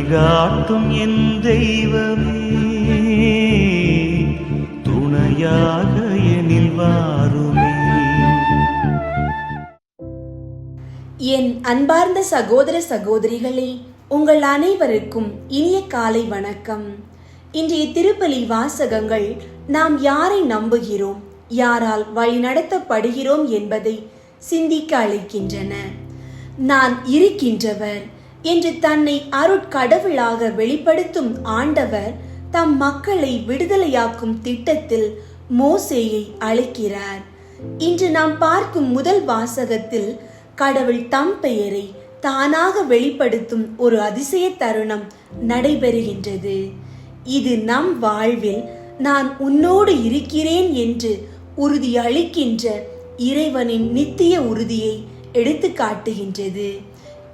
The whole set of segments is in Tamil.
வழிகாட்டும் என் தெய்வமே. துணையாக எனில் வாருமே. என் அன்பார்ந்த சகோதர சகோதரிகளே உங்கள் அனைவருக்கும் இனிய காலை வணக்கம். இன்றைய திருப்பலி வாசகங்கள் நாம் யாரை நம்புகிறோம் யாரால் வழிநடத்தப்படுகிறோம் என்பதை சிந்திக்க அழைக்கின்றன. நான் இருக்கின்றவர் என்று தன்னை அருட்கடவுளாக வெளிப்படுத்தும் ஆண்டவர் தம் மக்களை விடுதலையாக்கும் திட்டத்தில் மோசேயை அழைக்கிறார். இன்று நாம் பார்க்கும் முதல் வாசகத்தில் கடவுள் தம் பெயரை தானாக வெளிப்படுத்தும் ஒரு அதிசய தருணம் நடைபெறுகின்றது. இது நம் வாழ்வில் நான் உன்னோடு இருக்கிறேன் என்று உறுதியளிக்கின்ற இறைவனின் நித்திய உறுதியை எடுத்து காட்டுகின்றது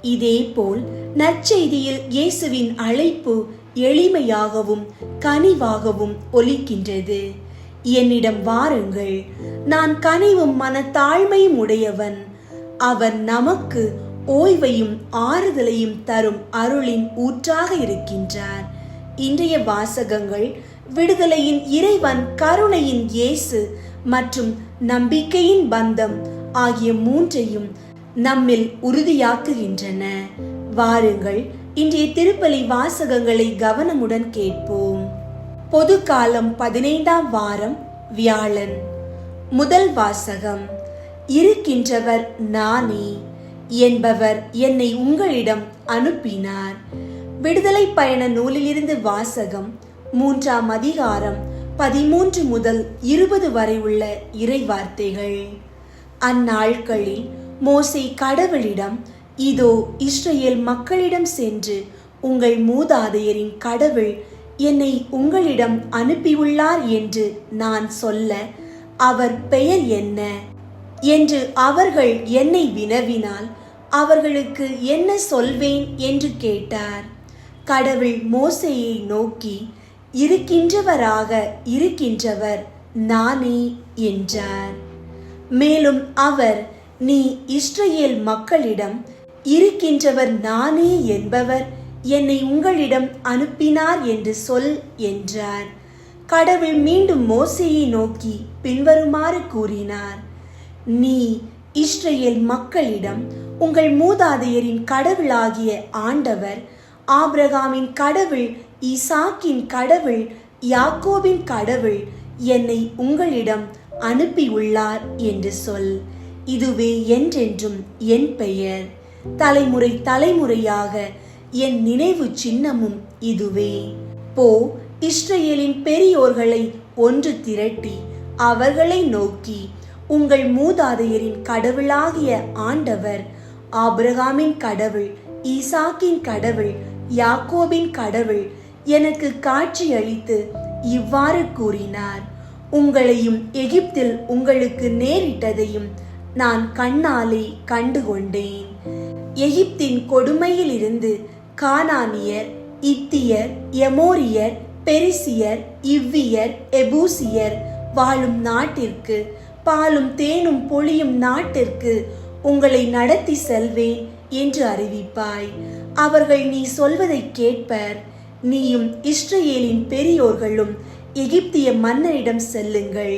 இதேபோல் நற்செய்தியில் இயேசுவின் அழைப்பு எளிமையாகவும் கனிவாகவும் ஒலிக்கின்றது. என்னிடம் வாருங்கள் நான் கனிவும் மனத்தாழ்மையும் உடையவன். அவர் நமக்கு ஓய்வையும் ஆறுதலையும் தரும் அருளின் ஊற்றாக இருக்கின்றார். இன்றைய வாசகங்கள் விடுதலையின் இறைவன் கருணையின் இயேசு மற்றும் நம்பிக்கையின் பந்தம் ஆகிய மூன்றையும் நம்மில் உறுதியாக்குகின்றன. வாருங்கள் இன்றைய திருப்பலி வாசகங்களை கவனமுடன் கேட்போம். பொது காலம் பதினைந்தாம் வாரம் வியாழன். முதல் வாசகம் இருக்கின்றவர் நானே என்பவர் என்னை உங்களிடம் அனுப்பினார். விடுதலை பயண நூலிலிருந்து வாசகம் மூன்றாம் அதிகாரம் பதிமூன்று முதல் இருபது வரை உள்ள இறை வார்த்தைகள் அந்நாட்களில் மோசை கடவுளிடம் இதோ இஸ்ரேல் மக்களிடம் சென்று உங்கள் மூதாதையரின் கடவுள் என்னை உங்களிடம் அனுப்பியுள்ளார் என்று நான் சொல்ல அவர் பெயர் என்ன? என்று அவர்கள் என்னை வினவினால் அவர்களுக்கு என்ன சொல்வேன்? என்று கேட்டார். கடவுள் மோசையை நோக்கி இருக்கின்றவராக இருக்கின்றவர் நானே என்றார். மேலும் அவர் நீ இஸ்ரேல் மக்களிடம் இருக்கின்றவர் நானே என்பவர் என்னை உங்களிடம் அனுப்பினார் என்று சொல் என்றார். கடவுள் மீண்டும் மோசையை நோக்கி பின்வருமாறு கூறினார். நீ இஸ்ரேல் மக்களிடம் உங்கள் மூதாதையரின் கடவுளாகிய ஆண்டவர் ஆப்ரகாமின் கடவுள் ஈசாக்கின் கடவுள் யாக்கோபின் கடவுள் என்னை உங்களிடம் அனுப்பியுள்ளார் என்று சொல். இதுவே என்றென்றும் என் பெயர். தலைமுறை தலைமுறையாக என் நினைவு சின்னமும் இதுவே. போ இஸ்ரேலின் பெரியோர்களை ஒன்று திரட்டி அவர்களை நோக்கி உங்கள் மூதாதையரின் கடவுளாகிய ஆண்டவர் ஆபிரகாமின் கடவுள் ஈசாக்கின் கடவுள் யாக்கோபின் கடவுள் எனக்கு காட்சியளித்து இவ்வாறு கூறினார். உங்களையும் எகிப்தில் உங்களுக்கு நேரிட்டதையும் நான் கண்ணாலே கண்டுகொண்டேன். எகிப்தின் கொடுமையிலிருந்து கானானியர் இத்தியர் எமோரியர் பெரிசியர் இவ்வியர் எபூசியர் வாழும் நாட்டிற்கு பாலும் தேனும் பொழியும் நாட்டிற்கு உங்களை நடத்தி செல்வேன் என்று அறிவிப்பாய். அவர்கள் நீ சொல்வதை கேட்பர். நீயும் இஸ்ரேலின் பெரியோர்களும் எகிப்திய மன்னனிடம் செல்லுங்கள்.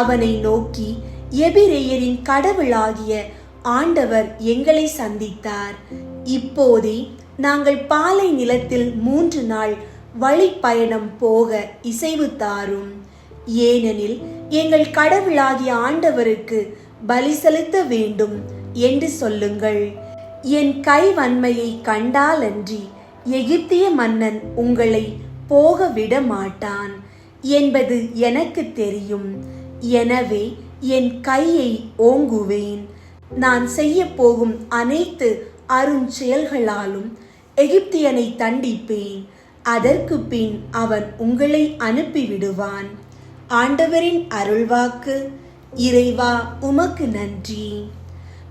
அவனை நோக்கி எபிரேயரின் கடவுளாகிய ஆண்டவர் எங்களை சந்தித்தார். இப்போதே நாங்கள் பாலை நிலத்தில் மூன்று நாள் வழிப்பயணம் போக இசைவு தாரும். ஏனெனில் எங்கள் கடவுளாகிய ஆண்டவருக்கு பலி செலுத்த வேண்டும் என்று சொல்லுங்கள். என் கைவன்மையை கண்டாலன்றி எகிப்திய மன்னன் உங்களை போக விட மாட்டான் என்பது எனக்கு தெரியும். எனவே என் கையை ஓங்குவேன். நான் செய்ய போகும் அனைத்து அருஞ்செயல்களாலும் எகிப்தியனை தண்டிப்பேன். அதற்கு பின் அவன் உங்களை அனுப்பிவிடுவான். ஆண்டவரின் அருள்வாக்கு இறைவா உமக்கு நன்றி.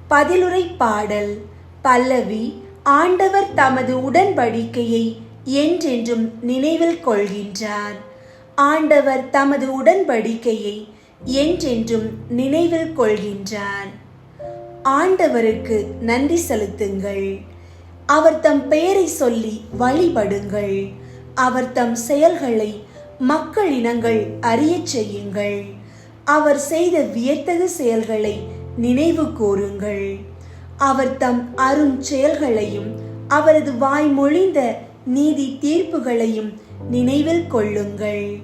பதிலுரை பாடல் பல்லவி ஆண்டவர் தமது உடன்படிக்கையை என்றென்றும் நினைவில் கொள்கின்றார். ஆண்டவர் தமது உடன்படிக்கையை என்றென்றும் நினைவில் கொள்கின்றார் ஆண்டவருக்கு நன்றி செலுத்துங்கள். அவர் தம் பெயரை சொல்லி வழிபடுங்கள். அவர் தம் செயல்களை மக்கள் இனங்கள் அறியச் செய்யுங்கள். அவர் செய்த வியத்தகு செயல்களை நினைவு கூறுங்கள். அவர் தம் அரும் செயல்களையும் அவரது வாய்மொழிந்த நீதி தீர்ப்புகளையும் நினைவில் கொள்ளுங்கள்.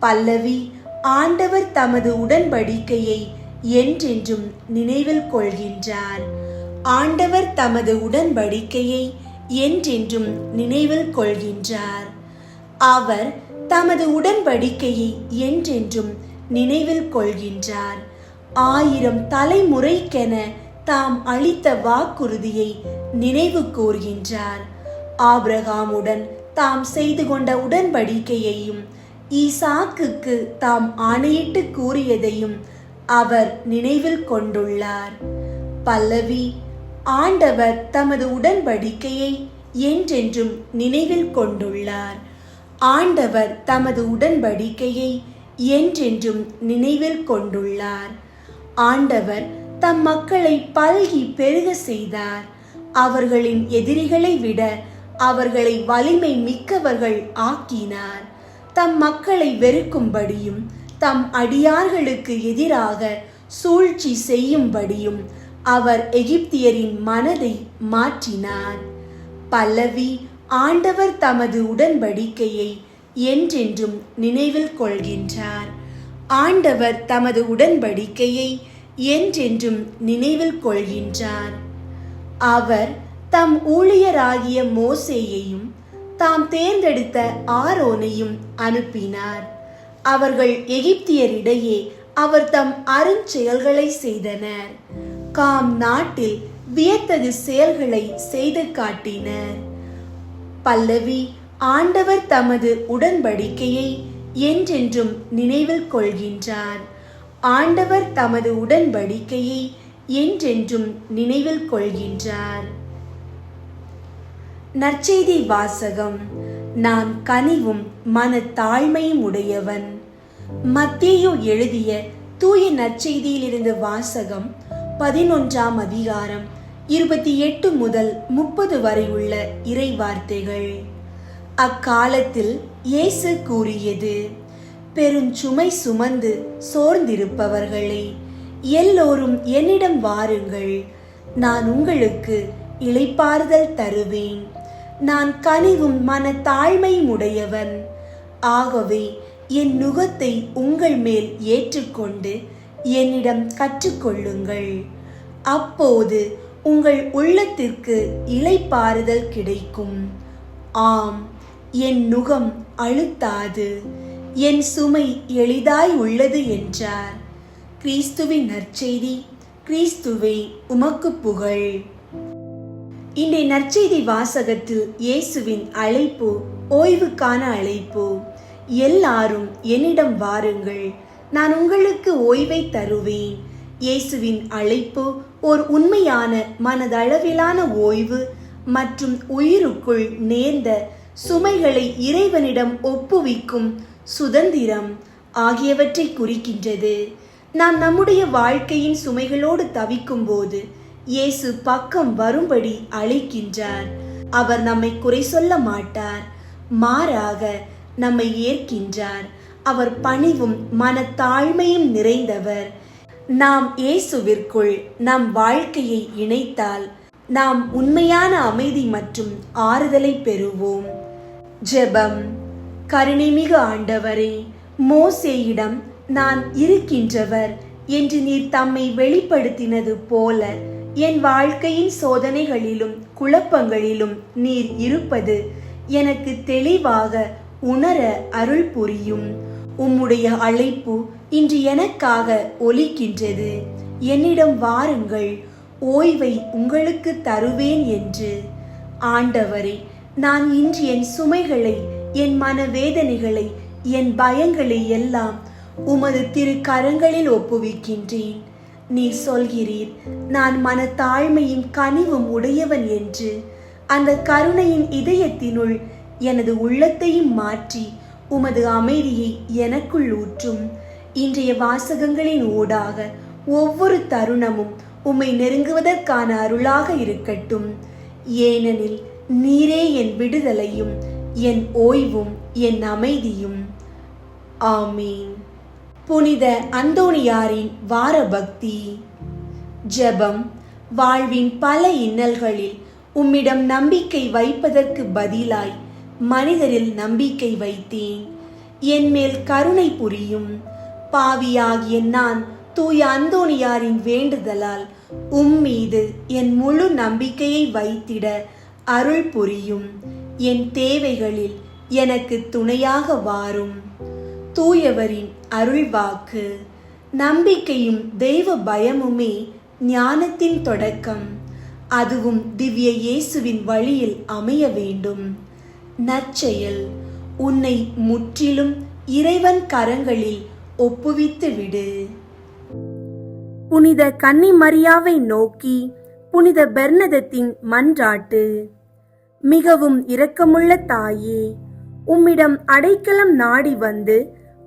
பல்லவி ஆண்டவர் தமது உடன்படிக்கையை என்றென்றும் நினைவில் கொள்கின்றார். ஆண்டவர் தமது உடன்படிக்கையை என்றென்றும் நினைவில் கொள்கின்றார். அவர் தமது உடன்படிக்கையை என்றென்றும் நினைவில் கொள்கின்றார். ஆயிரம் தலைமுறைக்கென தாம் அளித்த வாக்குறுதியை நினைவு கூர்கின்றார். ஆபிரகாமுடன் தாம் செய்து கொண்ட உடன்படிக்கையையும் ஈசாக்குக்கு தாம் ஆணையிட்டு கூறியதையும் அவர் நினைவில் கொண்டுள்ளார். பல்லவி ஆண்டவர் தமது உடன்படிக்கையை என்றென்றும் நினைவில் கொண்டுள்ளார். ஆண்டவர் தமது உடன்படிக்கையை என்றென்றும் நினைவில் கொண்டுள்ளார். ஆண்டவர் தம் மக்களை பல்கி பெருக செய்தார். அவர்களின் எதிரிகளை விட அவர்களை வலிமை மிக்கவர்கள் ஆக்கினார். தம் மக்களை வெறுக்கும்படியும் தம் அடியார்களுக்கு எதிராக சூழ்ச்சி செய்யும்படியும் அவர் எகிப்தியரின் மனதை மாற்றினார். பல்லவி ஆண்டவர் தமது உடன்படிக்கையை என்றென்றும் நினைவில் கொள்கின்றார். ஆண்டவர் தமது உடன்படிக்கையை என்றென்றும் நினைவில் கொள்கின்றார். அவர் தம் ஊழியராகிய மோசேயையும் தாம் தேர்ந்தெடுத்த ஆரோனையும் அனுப்பினார். அவர்கள் எகிப்தியரிடையே அவர் தம் அருஞ்செயல்களை செய்தனர். காம் நாட்டில் வியத்தகு செயல்களை செய்து காட்டினர். பல்லவி ஆண்டவர் தமது உடன்படிக்கையை என்றென்றும் நினைவில் கொள்கின்றார். ஆண்டவர் தமது உடன்படிக்கையை என்றென்றும் நினைவில் கொள்கின்றார். நற்செய்தி வாசகம். நான் கனிவும் மன தாழ்மையும் உடையவன். மத்தேயு எழுதிய தூய நற்செய்தியிலிருந்து வாசகம் பதினொன்றாம் அதிகாரம் இருபத்தி எட்டு முதல் முப்பது வரை உள்ள இறை வார்த்தைகள் அக்காலத்தில் இயேசு கூறியது பெருஞ்சுமை சுமந்து சோர்ந்திருப்பவர்களே எல்லோரும் என்னிடம் வாருங்கள். நான் உங்களுக்கு இளைப்பாறுதல் தருவேன். நான் கனிவும் மன தாழ்மையும் உடையவன். ஆகவே என் நுகத்தை உங்கள் மேல் ஏற்றுக்கொண்டு என்னிடம் கற்றுக்கொள்ளுங்கள். அப்போது உங்கள் உள்ளத்திற்கு இலைப்பாறுதல் கிடைக்கும். ஆம் என் நுகம் அழுத்தாது. என் சுமை எளிதாய் உள்ளது என்றார். கிறிஸ்துவின் நற்செய்தி கிறிஸ்துவே உமக்கு புகழ். இன்றைய நற்செய்தி வாசகத்தில் இயேசுவின் அழைப்பு ஓய்வுக்கான அழைப்பு. எல்லாரும் என்னிடம் வாருங்கள் நான் உங்களுக்கு ஓய்வை தருவேன். இயேசுவின் அழைப்பு ஓர் உண்மையான மனதளவிலான ஓய்வு மற்றும் உயிருக்குள் நேர்ந்த சுமைகளை இறைவனிடம் ஒப்புவிக்கும் சுதந்திரம் ஆகியவற்றை குறிக்கின்றது. நாம் நம்முடைய வாழ்க்கையின் சுமைகளோடு தவிக்கும் போது இயேசு பக்கம் வரும்படி அழைக்கின்றார். அவர் நம்மை குறை சொல்ல மாட்டார். மாறாக நம்மை ஏற்கின்றார். அவர் பணிவும் மனத்தாழ்மையும் நிறைந்தவர். நாம் இயேசுவிற்குள் நம் வாழ்க்கையை இணைத்தால் நாம் உண்மையான அமைதி மற்றும் ஆறுதலை பெறுவோம். ஜெபம். கருணைமிகு ஆண்டவரே மோசேயிடம் நான் இருக்கின்றவர் என்று நீர் தம்மை வெளிப்படுத்தினது போல என் வாழ்க்கையின் சோதனைகளிலும் குழப்பங்களிலும் நீர் இருப்பது எனக்கு தெளிவாக உணர அருள் புரியும். உம்முடைய அழைப்பு இன்று எனக்காக ஒலிக்கின்றது. என்னிடம் வாருங்கள் ஓய்வை உங்களுக்கு தருவேன் என்று. ஆண்டவரே நான் இன்று என் சுமைகளை என் மனவேதனைகளை என் பயங்களை எல்லாம் உமது திரு கரங்களில் ஒப்புவிக்கின்றேன். நீர் சொல்கிறீர் நான் மனத்தாழ்மையும் கனிவும் உடையவன் என்று. அந்த கருணையின் இதயத்தினுள் எனது உள்ளத்தையும் மாற்றி உமது அமைதியை எனக்குள் ஊற்றும். இன்றைய வாசகங்களின் ஊடாக ஒவ்வொரு தருணமும் உம்மை நெருங்குவதற்கான அருளாக இருக்கட்டும். ஏனெனில் நீரே என் விடுதலையும் என் ஓய்வும் என் அமைதியும். ஆமீன். புனித அந்தோணியாரின் வார பக்தி. ஜெபம் வாழ்வின் பல இன்னல்களில் உம்மிடம் நம்பிக்கை வைப்பதற்கு பதிலாய் மனிதரில் நம்பிக்கை வைத்தேன். என் மேல் கருணை புரியும். பாவியாகிய நான் தூய அந்தோணியாரின் வேண்டுதலால் உம் மீது என் முழு நம்பிக்கையை வைத்திட அருள் புரியும். என் தேவைகளில் எனக்கு துணையாக வாரும். தூயவரின் அருள்வாக்கு நம்பிக்கையும் தெய்வ பயமுமே ஞானத்தின் தொடக்கம். அதுவும் திவ்ய இயேசுவின் வழியில் அமைய வேண்டும். நற்செயல் உன்னை முற்றிலும் இறைவன் கரங்களில் ஒப்புவித்து விடு. புனித கன்னிமரியாவை நோக்கி புனித பெர்னதத்தின் மன்றாட்டு. மிகவும் இரக்கமுள்ள தாயே உம்மிடம் அடைக்கலம் நாடி வந்து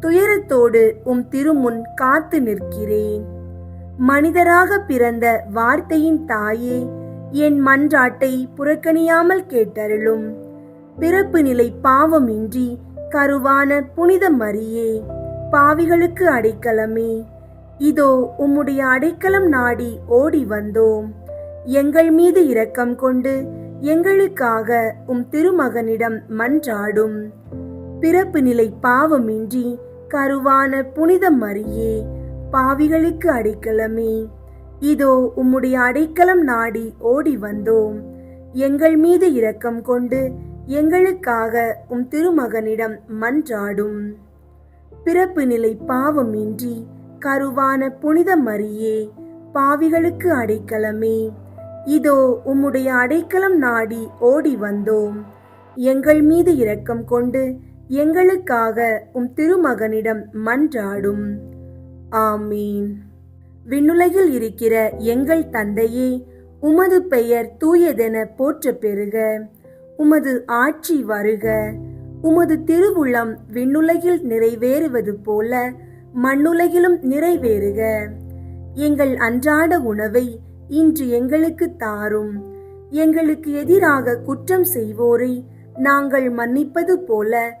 துயரத்தோடு உம் திருமுன் காத்து நிற்கிறேன். மனிதராக பிறந்த வார்த்தையின் தாயே என் மன்றாட்டை புறக்கணியாமல் கேட்டருளும். பிறப்பு நிலை பாவமின்றி கருவான புனித மரியே பாவிகளுக்கு அடைக்கலமே. இதோ உம்முடைய அடைக்கலம் நாடி ஓடி வந்தோம். எங்கள் மீது இரக்கம் கொண்டு எங்களுக்காக உம் திருமகனிடம் மன்றாடும். பிறப்பு நிலை பாவமின்றி கருவான புனித மரியே பாவிகளுக்கு அடைக்கலமே. இதோ உம்முடைய அடைக்கலம் நாடி ஓடி வந்தோம். எங்கள் மீது இரக்கம் கொண்டு எங்களுக்காக உம் திருமகனிடம் மன்றாடும். பிறப்பு நிலை பாவமின்றி கருவான புனித மரியே பாவிகளுக்கு அடைக்கலமே. இதோ உம்முடைய அடைக்கலம் நாடி ஓடி வந்தோம். எங்கள் மீது இரக்கம் கொண்டு எங்களுக்காக உம் திருமகனிடம் மன்றாடும். ஆமீன். விண்ணுலகில் இருக்கிற எங்கள் தந்தையே உமது பெயர் தூயதென போற்ற பெறுக. உமது ஆட்சி வருக. உமது திருவுளம் விண்ணுலகில் நிறைவேறுவது போல மண்ணுலகிலும் நிறைவேறுக. எங்கள் அன்றாட உணவை இன்று எங்களுக்கு தாரும். எங்களுக்கு எதிராக குற்றம் செய்வோரை நாங்கள் மன்னிப்பது போல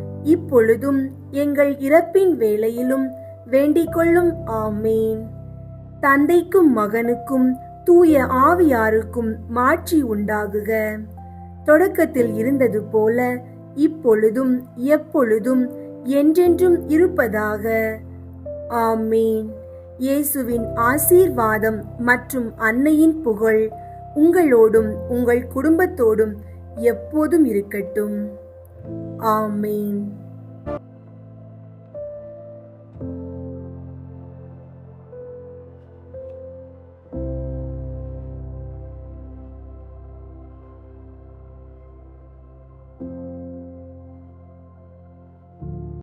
இப்பொழுதும் எங்கள் இறப்பின் வேளையிலும் வேண்டிக்கொள்ளும் ஆமேன். தந்தைக்கும் மகனுக்கும் தூய ஆவியாருக்கும் மாற்றி உண்டாகுக. தொடக்கத்தில் இருந்தது போல இப்பொழுதும் எப்பொழுதும் என்றென்றும் இருப்பதாக. ஆமீன். இயேசுவின் ஆசீர்வாதம் மற்றும் அன்னையின் புகழ் உங்களோடும் உங்கள் குடும்பத்தோடும் எப்போதும் இருக்கட்டும். ஆமீன்